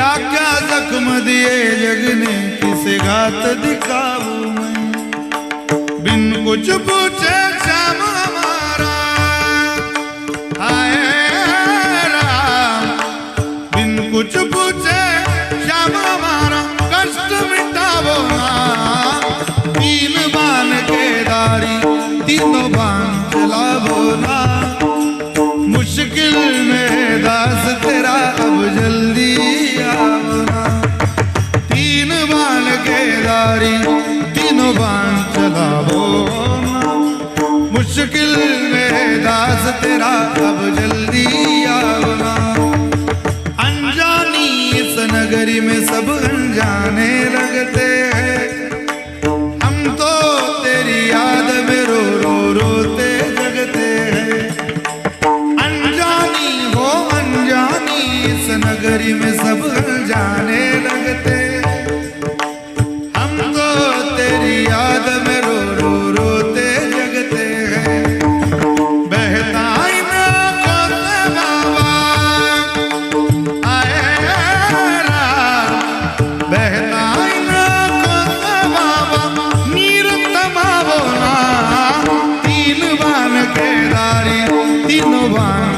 क्या क्या जख्म दिए जग ने किस घात दिखाऊ मैं? बिन कुछ पूछे श्याम हमारा आए राम, बिन कुछ पूछे बाण के दारी तीनों बाण चलावो ना मुश्किल में दास तेरा अब जल्दी आओ ना अनजानी इस नगरी में सब अनजाने लगते हैं। हम तो तेरी याद में रो रो रोते जगते हैं। अनजानी हो अनजानी इस नगरी में सब तमावो ना